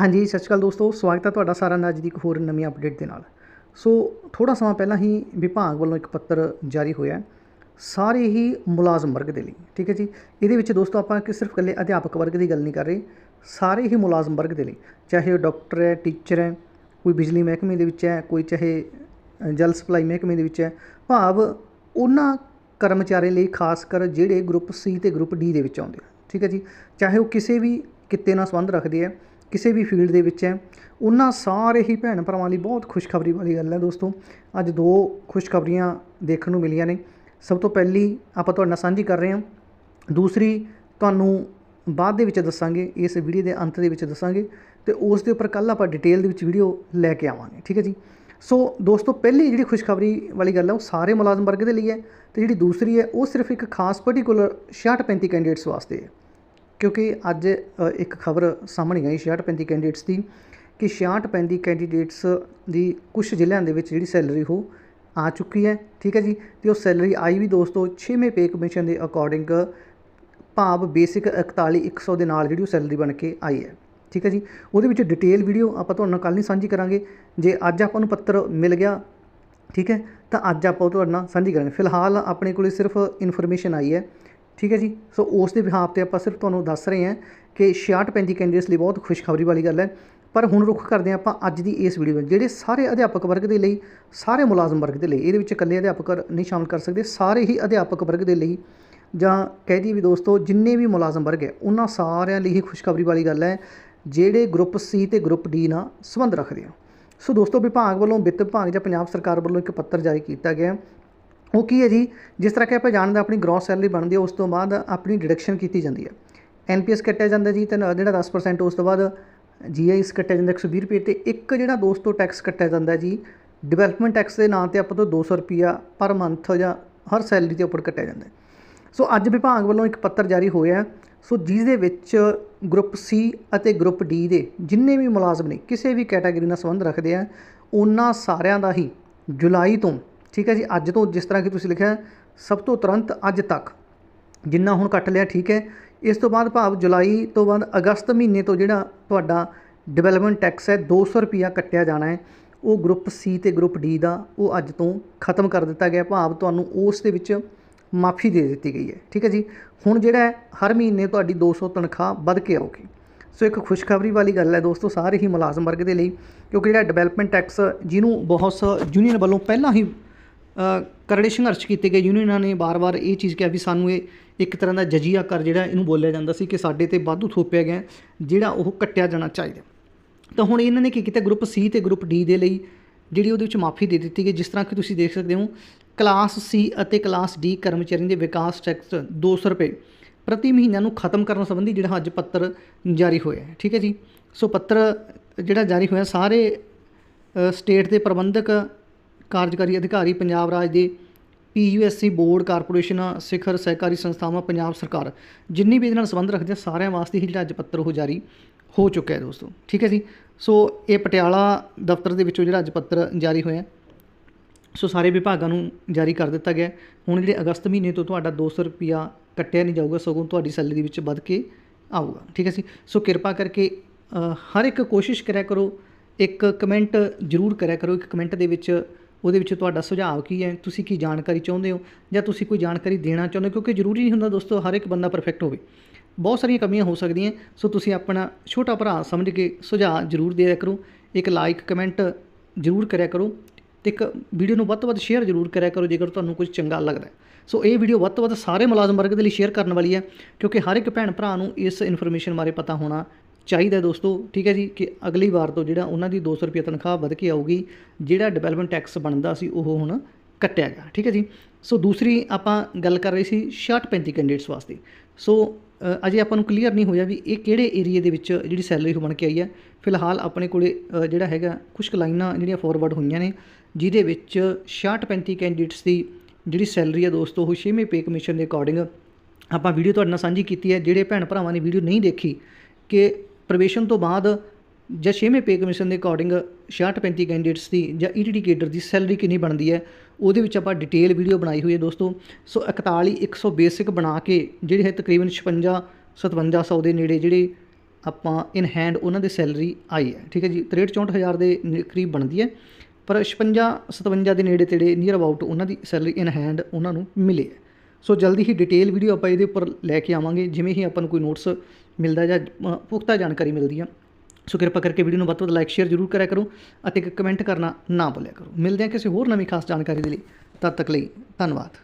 ਹਾਂਜੀ, ਸਤਿ ਸ਼੍ਰੀ ਅਕਾਲ ਦੋਸਤੋ। ਸਵਾਗਤ ਹੈ ਤੁਹਾਡਾ ਸਾਰਿਆਂ ਦਾ ਅੱਜ ਦੀ ਇੱਕ ਹੋਰ ਨਵੀਂ ਅਪਡੇਟ ਦੇ ਨਾਲ। ਸੋ ਥੋੜਾ ਸਮਾਂ ਪਹਿਲਾਂ ਹੀ ਵਿਭਾਗ ਵੱਲੋਂ ਇੱਕ ਪੱਤਰ ਜਾਰੀ ਹੋਇਆ ਸਾਰੇ ਹੀ ਮੁਲਾਜ਼ਮ ਵਰਗ ਦੇ ਲਈ, ਠੀਕ ਹੈ ਜੀ? ਇਹਦੇ ਵਿੱਚ ਦੋਸਤੋ ਆਪਾਂ ਕਿ ਸਿਰਫ ਇਕੱਲੇ ਅਧਿਆਪਕ ਵਰਗ ਦੀ ਗੱਲ ਨਹੀਂ ਕਰ ਰਹੇ। ਸਾਰੇ ਹੀ ਮੁਲਾਜ਼ਮ ਵਰਗ ਦੇ ਲਈ, ਚਾਹੇ ਉਹ ਡਾਕਟਰ ਹੈ, ਟੀਚਰ ਹੈ, ਕੋਈ ਬਿਜਲੀ ਮਹਿਕਮੇ ਦੇ ਵਿੱਚ ਹੈ, ਕੋਈ ਚਾਹੇ ਜਲ ਸਪਲਾਈ ਮਹਿਕਮੇ ਦੇ ਵਿੱਚ ਹੈ, ਭਾਵ ਉਹਨਾਂ ਕਰਮਚਾਰੀ ਲਈ ਖਾਸ ਕਰ ਜਿਹੜੇ ਗਰੁੱਪ ਸੀ ਤੇ ਗਰੁੱਪ ਡੀ ਦੇ ਵਿੱਚ ਆਉਂਦੇ ਆ, ਠੀਕ ਹੈ ਜੀ? ਚਾਹੇ ਉਹ ਕਿਸੇ ਵੀ ਕਿੱਤੇ ਨਾਲ ਸੰਬੰਧ ਰੱਖਦੇ ਆ ਕਿਸੇ ਵੀ ਫੀਲਡ ਦੇ ਵਿੱਚ ਹੈ। ਉਹਨਾਂ ਸਾਰੇ ਹੀ ਭੈਣ ਭਰਾਵਾਂ ਲਈ ਬਹੁਤ ਖੁਸ਼ਖਬਰੀ ਵਾਲੀ ਗੱਲ ਹੈ ਦੋਸਤੋ। ਅੱਜ ਦੋ ਖੁਸ਼ਖਬਰੀਆਂ ਦੇਖਣ ਨੂੰ ਮਿਲੀਆਂ ਨੇ। ਸਭ ਤੋਂ ਪਹਿਲੀ ਆਪਾਂ ਤੁਹਾਡੇ ਨਾਲ ਸਾਂਝੀ ਕਰ ਰਹੇ ਹਾਂ। ਦੂਸਰੀ ਤੁਹਾਨੂੰ ਬਾਅਦ ਦੇ ਵਿੱਚ ਦੱਸਾਂਗੇ, ਇਸ ਵੀਡੀਓ ਦੇ ਅੰਤ ਦੇ ਵਿੱਚ ਦੱਸਾਂਗੇ ਤੇ ਉਸ ਦੇ ਉੱਪਰ ਕੱਲ ਆਪਾਂ ਡਿਟੇਲ ਦੇ ਵਿੱਚ ਵੀਡੀਓ ਲੈ ਕੇ ਆਵਾਂਗੇ, ਠੀਕ ਹੈ ਜੀ? ਸੋ ਦੋਸਤੋ, ਪਹਿਲੀ ਜਿਹੜੀ ਖੁਸ਼ਖਬਰੀ ਵਾਲੀ ਗੱਲ ਹੈ, ਉਹ ਸਾਰੇ ਮੁਲਾਜ਼ਮ ਵਰਗ ਦੇ ਲਈ ਹੈ ਤੇ ਜਿਹੜੀ ਦੂਸਰੀ ਹੈ, ਉਹ ਸਿਰਫ ਇੱਕ ਖਾਸ ਪਾਰਟਿਕੂਲਰ 66 35 ਕੈਂਡੀਡੇਟਸ ਵਾਸਤੇ ਹੈ। ਕਿਉਂਕਿ ਅੱਜ ਇੱਕ ਖਬਰ ਸਾਹਮਣੇ ਆਈ 66 35 ਕੈਂਡੀਡੇਟਸ ਦੀ ਕਿ 66 35 ਕੈਂਡੀਡੇਟਸ ਦੀ ਕੁਝ ਜ਼ਿਲ੍ਹਿਆਂ ਦੇ ਵਿੱਚ ਜਿਹੜੀ ਸੈਲਰੀ ਉਹ ਆ ਚੁੱਕੀ ਹੈ। ਠੀਕ ਹੈ ਜੀ? ਤੇ ਉਹ ਸੈਲਰੀ ਆਈ ਵੀ ਦੋਸਤੋ 6ਵੇਂ ਪੇ ਕਮਿਸ਼ਨ ਦੇ ਅਕੋਰਡਿੰਗ ਭਾਵ ਬੇਸਿਕ 41100 ਦੇ ਨਾਲ ਜਿਹੜੀ ਉਹ ਸੈਲਰੀ ਬਣ ਕੇ ਆਈ ਹੈ। ਠੀਕ ਹੈ ਜੀ? ਉਹਦੇ ਵਿੱਚ ਡਿਟੇਲ ਵੀਡੀਓ ਆਪਾਂ ਤੁਹਾਡੇ ਨਾਲ ਕੱਲ੍ਹ ਨਹੀਂ ਸਾਂਝੀ ਕਰਾਂਗੇ। ਜੇ ਅੱਜ ਆਪਾਂ ਨੂੰ ਪੱਤਰ ਮਿਲ ਗਿਆ, ਠੀਕ ਹੈ? ਤਾਂ ਅੱਜ ਆਪਾਂ ਉਹ ਤੁਹਾਡੇ ਨਾਲ ਸਾਂਝੀ ਕਰਾਂਗੇ। ਫਿਲਹਾਲ ਆਪਣੇ ਕੋਲੇ ਸਿਰਫ ਇਨਫੋਰਮੇਸ਼ਨ ਆਈ ਹੈ। ਠੀਕ ਹੈ ਜੀ? ਸੋ ਉਸ ਦੇ ਬਿਹਾਫ ਤੇ ਆਪਾਂ ਸਿਰਫ ਤੁਹਾਨੂੰ ਦੱਸ ਰਹੇ ਹਾਂ ਕਿ 66 35 ਕੈਂਡੀਡੇਟਸ ਲਈ ਬਹੁਤ ਖੁਸ਼ਖਬਰੀ ਵਾਲੀ ਗੱਲ ਹੈ। ਪਰ ਹੁਣ ਰੁਖ ਕਰਦੇ ਹਾਂ ਆਪਾਂ ਅੱਜ ਦੀ ਇਸ ਵੀਡੀਓ ਵਿੱਚ, ਜਿਹੜੇ ਸਾਰੇ ਅਧਿਆਪਕ ਵਰਗ ਦੇ ਲਈ, ਸਾਰੇ ਮੁਲਾਜ਼ਮ ਵਰਗ ਦੇ ਲਈ, ਇਹਦੇ ਵਿੱਚ ਇਕੱਲੇ ਅਧਿਆਪਕ ਨਹੀਂ ਸ਼ਾਮਲ ਕਰ ਸਕਦੇ, ਸਾਰੇ ਹੀ ਅਧਿਆਪਕ ਵਰਗ ਦੇ ਲਈ, ਜਾਂ ਕਹਿ ਦੀ ਵੀ ਦੋਸਤੋ, ਜਿੰਨੇ ਵੀ ਮੁਲਾਜ਼ਮ ਵਰਗ ਹੈ, ਉਹਨਾਂ ਸਾਰਿਆਂ ਲਈ ਹੀ ਖੁਸ਼ਖਬਰੀ ਵਾਲੀ ਗੱਲ ਹੈ, ਜਿਹੜੇ ਗਰੁੱਪ ਸੀ ਤੇ ਗਰੁੱਪ ਡੀ ਨਾਲ ਸੰਬੰਧ ਰੱਖਦੇ ਆ। ਸੋ ਦੋਸਤੋ, ਵਿਭਾਗ ਵੱਲੋਂ ਵਿੱਤ ਵਿਭਾਗ ਜਾਂ ਪੰਜਾਬ ਸਰਕਾਰ ਵੱਲੋਂ ਇੱਕ ਪੱਤਰ ਜਾਰੀ ਕੀਤਾ ਗਿਆ। ਉਹ ਕੀ ਹੈ ਜੀ? ਜਿਸ ਤਰ੍ਹਾਂ ਕਿ ਆਪਾਂ ਜਾਣਦੇ ਹਾਂ ਆਪਣੀ ਗ੍ਰੋਸ ਸੈਲਰੀ ਬਣਦੀ ਹੈ, ਉਸ ਤੋਂ ਬਾਅਦ ਆਪਣੀ ਡਿਡਕਸ਼ਨ ਕੀਤੀ ਜਾਂਦੀ ਹੈ। ਐਨਪੀਐਸ ਕੱਟਿਆ ਜਾਂਦਾ ਜੀ, ਤੇ ਜਿਹੜਾ 10% ਉਸ ਤੋਂ ਬਾਅਦ ਜੀਆਈਐਸ ਕੱਟਿਆ ਜਾਂਦਾ 120 ਰੁਪਏ ਤੇ ਇੱਕ ਜਿਹੜਾ ਦੋਸਤੋ ਟੈਕਸ ਕੱਟਿਆ ਜਾਂਦਾ ਜੀ। ਡਿਵੈਲਪਮੈਂਟ ਟੈਕਸ ਦੇ ਨਾਂ ਤੇ ਆਪਾਂ ਤੋਂ 200 ਰੁਪਿਆ ਪਰ ਮੰਥ ਜਾਂ ਹਰ ਸੈਲਰੀ ਦੇ ਉੱਪਰ ਕੱਟਿਆ ਜਾਂਦਾ ਸੋ ਅੱਜ ਵਿਭਾਗ ਵੱਲੋਂ ਇੱਕ ਪੱਤਰ ਜਾਰੀ ਹੋਇਆ ਸੋ ਜਿਸ ਦੇ ਵਿੱਚ ਗਰੁੱਪ ਸੀ ਅਤੇ ਗਰੁੱਪ ਡੀ ਦੇ ਜਿੰਨੇ ਵੀ ਮੁਲਾਜ਼ਮ ਨੇ, ਕਿਸੇ ਵੀ ਕੈਟਾਗਰੀ ਨਾਲ ਸੰਬੰਧ ਰੱਖਦੇ ਆ, ਉਹਨਾਂ ਸਾਰਿਆਂ ਦਾ ਹੀ ਜੁਲਾਈ ਤੋਂ ਠੀਕ ਹੈ ਜੀ, ਅੱਜ ਤੋਂ ਜਿਸ ਤਰ੍ਹਾਂ ਕਿ ਤੁਸੀਂ ਲਿਖਿਆ ਸਭ ਤੋਂ ਤੁਰੰਤ ਅੱਜ ਤੱਕ। ਜਿੰਨਾ ਹੁਣ ਕੱਟ ਲਿਆ, ਠੀਕ ਹੈ, ਇਸ ਤੋਂ ਬਾਅਦ ਭਾਵ ਜੁਲਾਈ ਤੋਂ ਬਾਅਦ ਅਗਸਤ ਮਹੀਨੇ ਤੋਂ ਜਿਹੜਾ ਤੁਹਾਡਾ ਡਿਵੈਲਪਮੈਂਟ ਟੈਕਸ ਹੈ 200 ਰੁਪਿਆ ਕੱਟਿਆ ਜਾਣਾ ਹੈ। ਉਹ ਗਰੁੱਪ ਸੀ ਤੇ ਗਰੁੱਪ ਡੀ ਦਾ ਉਹ ਅੱਜ ਤੋਂ ਖਤਮ ਕਰ ਦਿੱਤਾ ਗਿਆ, ਭਾਵ ਤੁਹਾਨੂੰ ਉਸ ਦੇ ਵਿੱਚ ਮਾਫੀ ਦੇ ਦਿੱਤੀ ਗਈ ਹੈ। ਠੀਕ ਹੈ ਜੀ, ਹੁਣ ਜਿਹੜਾ ਹਰ ਮਹੀਨੇ ਤੁਹਾਡੀ 200 ਤਨਖਾਹ ਵੱਧ ਕੇ ਆਊਗੀ। ਸੋ ਇੱਕ ਖੁਸ਼ਖਬਰੀ ਵਾਲੀ ਗੱਲ ਹੈ ਦੋਸਤੋ, ਸਾਰੇ ਹੀ ਮੁਲਾਜ਼ਮ ਵਰਗ ਦੇ ਲਈ, ਕਿਉਂਕਿ ਜਿਹੜਾ ਡਿਵੈਲਪਮੈਂਟ ਟੈਕਸ ਜਿਹਨੂੰ ਬਹੁਤ ਯੂਨੀਅਨ ਵੱਲੋਂ ਪਹਿਲਾਂ ਹੀ ਕਰੜੇ ਸੰਘਰਸ਼ ਕੀਤੇ ਗਏ। ਯੂਨੀਅਨਾਂ ਨੇ ਬਾਰ-ਬਾਰ ਇਹ ਚੀਜ਼ ਕਿਹਾ ਵੀ ਸਾਨੂੰ ਇਹ ਇੱਕ ਤਰ੍ਹਾਂ ਦਾ ਜਜੀਆ ਕਰ ਜਿਹੜਾ ਇਹਨੂੰ ਬੋਲਿਆ ਜਾਂਦਾ ਸੀ ਕਿ ਸਾਡੇ ਤੇ ਵਾਧੂ ਥੋਪਿਆ ਗਿਆ, ਜਿਹੜਾ ਉਹ ਕੱਟਿਆ ਜਾਣਾ ਚਾਹੀਦਾ। ਤਾਂ ਹੁਣ ਇਹਨਾਂ ਨੇ ਕੀ ਕੀਤਾ? ਗਰੁੱਪ ਸੀ ਤੇ ਗਰੁੱਪ ਡੀ ਦੇ ਲਈ ਜਿਹੜੀ ਉਹਦੇ ਵਿੱਚ ਮਾਫੀ ਦੇ ਦਿੱਤੀ ਗਈ। ਜਿਸ ਤਰ੍ਹਾਂ ਕਿ ਤੁਸੀਂ ਦੇਖ ਸਕਦੇ ਹੋ, ਕਲਾਸ ਸੀ ਅਤੇ ਕਲਾਸ ਡੀ ਕਰਮਚਾਰੀਆਂ ਦੇ ਵਿਕਾਸ ਟੈਕਸ 200 ਰੁਪਏ ਪ੍ਰਤੀ ਮਹੀਨਾ ਨੂੰ ਖਤਮ ਕਰਨ ਸੰਬੰਧੀ ਜਿਹੜਾ ਅੱਜ ਪੱਤਰ ਜਾਰੀ ਹੋਇਆ ਹੈ। ਠੀਕ ਹੈ ਜੀ? ਸੋ ਪੱਤਰ ਜਿਹੜਾ ਜਾਰੀ ਹੋਇਆ, ਸਾਰੇ ਸਟੇਟ ਦੇ ਪ੍ਰਬੰਧਕ ਕਾਰਜਕਾਰੀ ਅਧਿਕਾਰੀ ਪੰਜਾਬ ਰਾਜ ਦੇ ਪੀਯੂਐਸਸੀ ਬੋਰਡ ਕਾਰਪੋਰੇਸ਼ਨ ਸਿਖਰ ਸਹਿਕਾਰੀ ਸੰਸਥਾਵਾਂ ਪੰਜਾਬ ਸਰਕਾਰ। ਜਿੰਨੀ ਵੀ ਇਹਦੇ ਨਾਲ ਸੰਬੰਧ ਰੱਖਦੇ ਸਾਰਿਆਂ ਵਾਸਤੇ ਹੀ ਜਿਹੜਾ ਅੱਜ ਪੱਤਰ ਉਹ ਜਾਰੀ ਹੋ ਚੁੱਕਿਆ ਹੈ ਦੋਸਤੋ। ਠੀਕ ਹੈ ਜੀ? ਸੋ ਇਹ ਪਟਿਆਲਾ ਦਫ਼ਤਰ ਦੇ ਵਿੱਚੋਂ ਜਿਹੜਾ ਅੱਜ ਪੱਤਰ ਜਾਰੀ ਹੋਇਆ ਸੋ ਸਾਰੇ ਵਿਭਾਗਾਂ ਨੂੰ ਜਾਰੀ ਕਰ ਦਿੱਤਾ ਗਿਆ ਹੁਣ ਜਿਹੜੇ ਅਗਸਤ ਮਹੀਨੇ ਤੋਂ ਤੁਹਾਡਾ 200 ਰੁਪਿਆ ਕੱਟਿਆ ਨਹੀਂ ਜਾਊਗਾ, ਸਗੋਂ ਤੁਹਾਡੀ ਸੈਲਰੀ ਵਿੱਚ ਵੱਧ ਕੇ ਆਊਗਾ। ਠੀਕ ਹੈ ਜੀ? ਸੋ ਕਿਰਪਾ ਕਰਕੇ ਹਰ ਇੱਕ ਕੋਸ਼ਿਸ਼ ਕਰਿਆ ਕਰੋ, ਇੱਕ ਕਮੈਂਟ ਜ਼ਰੂਰ ਕਰਿਆ ਕਰੋ, ਇੱਕ ਕਮੈਂਟ ਦੇ ਵਿੱਚ ਉਹਦੇ ਵਿੱਚ ਤੁਹਾਡਾ ਸੁਝਾਅ ਕੀ ਹੈ? ਤੁਸੀਂ ਕੀ ਜਾਣਕਾਰੀ ਚਾਹੁੰਦੇ ਹੋ? ਜਾਂ ਤੁਸੀਂ ਕੋਈ ਜਾਣਕਾਰੀ ਦੇਣਾ ਚਾਹੁੰਦੇ ਹੋ? ਕਿਉਂਕਿ ਜ਼ਰੂਰੀ ਨਹੀਂ ਹੁੰਦਾ ਦੋਸਤੋ, ਹਰ ਇੱਕ ਬੰਦਾ ਪਰਫੈਕਟ ਹੋਵੇ। ਬਹੁਤ ਸਾਰੀਆਂ ਕਮੀਆਂ ਹੋ ਸਕਦੀਆਂ, ਸੋ ਤੁਸੀਂ ਆਪਣਾ ਛੋਟਾ ਭਰਾ ਸਮਝ ਕੇ ਸੁਝਾਅ ਜ਼ਰੂਰ ਦਿਆ ਕਰੋ। ਇੱਕ ਲਾਈਕ ਕਮੈਂਟ ਜ਼ਰੂਰ ਕਰਿਆ ਕਰੋ ਤੇ ਇੱਕ ਵੀਡੀਓ ਨੂੰ ਵੱਧ ਤੋਂ ਵੱਧ ਸ਼ੇਅਰ ਜ਼ਰੂਰ ਕਰਿਆ ਕਰੋ, ਜੇਕਰ ਤੁਹਾਨੂੰ ਕੁਝ ਚੰਗਾ ਲੱਗਦਾ ਸੋ ਇਹ ਵੀਡੀਓ ਵੱਧ ਤੋਂ ਵੱਧ ਸਾਰੇ ਮੁਲਾਜ਼ਮ ਵਰਗ ਦੇ ਲਈ ਸ਼ੇਅਰ ਕਰਨ ਵਾਲੀ ਹੈ, ਕਿਉਂਕਿ ਹਰ ਇੱਕ ਭੈਣ ਭਰਾ ਨੂੰ ਇਸ ਇਨਫੋਰਮੇਸ਼ਨ ਬਾਰੇ ਪਤਾ ਹੋਣਾ ਚਾਹੀਦਾ ਦੋਸਤੋ, ਠੀਕ ਹੈ ਜੀ, ਕਿ ਅਗਲੀ ਵਾਰ ਤੋਂ ਜਿਹੜਾ ਉਹਨਾਂ ਦੀ 200 ਰੁਪਏ ਤਨਖਾਹ ਵੱਧ ਕੇ ਆਊਗੀ, ਜਿਹੜਾ ਡਿਵੈਲਪਮੈਂਟ ਟੈਕਸ ਬਣਦਾ ਸੀ, ਉਹ ਹੁਣ ਕੱਟਿਆ ਗਿਆ, ਠੀਕ ਹੈ ਜੀ। ਸੋ ਦੂਸਰੀ ਆਪਾਂ ਗੱਲ ਕਰ ਰਹੇ ਸੀ 60 35 ਕੈਂਡੀਡੇਟਸ ਵਾਸਤੇ। ਸੋ ਅਜੇ ਆਪਾਂ ਨੂੰ ਕਲੀਅਰ ਨਹੀਂ ਹੋਇਆ ਵੀ ਇਹ ਕਿਹੜੇ ਏਰੀਆ ਦੇ ਵਿੱਚ ਜਿਹੜੀ ਸੈਲਰੀ ਉਹ ਬਣ ਕੇ ਆਈ ਹੈ। ਫਿਲਹਾਲ ਆਪਣੇ ਕੋਲੇ ਜਿਹੜਾ ਹੈਗਾ ਕੁਝ ਕੁ ਲਾਈਨਾਂ ਜਿਹੜੀਆਂ ਫਾਰਵਰਡ ਹੋਈਆਂ ਨੇ, ਜਿਹਦੇ ਵਿੱਚ 66 35 ਕੈਂਡੀਡੇਟਸ ਦੀ ਜਿਹੜੀ ਸੈਲਰੀ ਹੈ ਦੋਸਤੋ, ਉਹ 6ਵੇਂ ਪੇ ਕਮਿਸ਼ਨ ਦੇ ਅਕੋਰਡਿੰਗ ਆਪਾਂ ਵੀਡੀਓ ਤੁਹਾਡੇ ਨਾਲ ਸਾਂਝੀ ਕੀਤੀ ਹੈ। ਜਿਹੜੇ ਭੈਣ ਭਰਾਵਾਂ ਨੇ ਵੀਡੀਓ ਨਹੀਂ ਦੇਖੀ, ਕਿ ਪ੍ਰਵੇਸ਼ਨ ਤੋਂ ਬਾਅਦ ਜਾਂ 6ਵੇਂ ਪੇ ਕਮਿਸ਼ਨ ਦੇ ਅਕੋਰਡਿੰਗ 66 35 ਕੈਂਡੀਡੇਟਸ ਦੀ ਜਾਂ ਈਟੀਟੀ ਕੇਡਰ ਦੀ ਸੈਲਰੀ ਕਿੰਨੀ ਬਣਦੀ ਹੈ, ਉਹਦੇ ਵਿੱਚ ਆਪਾਂ ਡਿਟੇਲ ਵੀਡੀਓ ਬਣਾਈ ਹੋਈ ਹੈ ਦੋਸਤੋ। ਸੋ 41 100 ਬੇਸਿਕ ਬਣਾ ਕੇ ਜਿਹੜੇ ਹੈ ਤਕਰੀਬਨ 56 5700 ਦੇ ਨੇੜੇ ਜਿਹੜੇ ਆਪਾਂ ਇਨ ਹੈਂਡ ਉਹਨਾਂ ਦੇ ਸੈਲਰੀ ਆਈ ਹੈ। ਠੀਕ ਹੈ ਜੀ 63 64000 ਦੇ ਨੇ- ਕਰੀਬ ਬਣਦੀ ਹੈ। ਪਰ 56 57 ਦੇ ਨੇੜੇ ਤੇੜੇ ਨੀਅਰ ਅਬਾਊਟ ਉਹਨਾਂ ਦੀ ਸੈਲਰੀ ਇਨ ਹੈਂਡ ਉਹਨਾਂ ਨੂੰ ਮਿਲੇ ਹੈ। ਸੋ ਜਲਦੀ ਹੀ ਡਿਟੇਲ ਵੀਡੀਓ ਆਪਾਂ ਇਹਦੇ ਉੱਪਰ ਲੈ ਕੇ ਆਵਾਂਗੇ, ਜਿਵੇਂ ਹੀ ਆਪਾਂ ਨੂੰ ਕੋਈ ਨੋਟਸ ਮਿਲਦਾ ਜਾਂ ਪੁਖਤਾ ਜਾਣਕਾਰੀ ਮਿਲਦੀ ਆ। ਸੋ ਕਿਰਪਾ ਕਰਕੇ ਵੀਡੀਓ ਨੂੰ ਵੱਧ ਤੋਂ ਵੱਧ ਲਾਈਕ ਸ਼ੇਅਰ ਜ਼ਰੂਰ ਕਰਿਆ ਕਰੋ ਅਤੇ ਇੱਕ ਕਮੈਂਟ ਕਰਨਾ ਨਾ ਭੁੱਲਿਆ ਕਰੋ। ਮਿਲਦੇ ਹਾਂ ਕਿਸੇ ਹੋਰ ਨਵੀਂ ਖਾਸ ਜਾਣਕਾਰੀ ਦੇ ਲਈ। ਤਦ ਤੱਕ ਲਈ ਧੰਨਵਾਦ।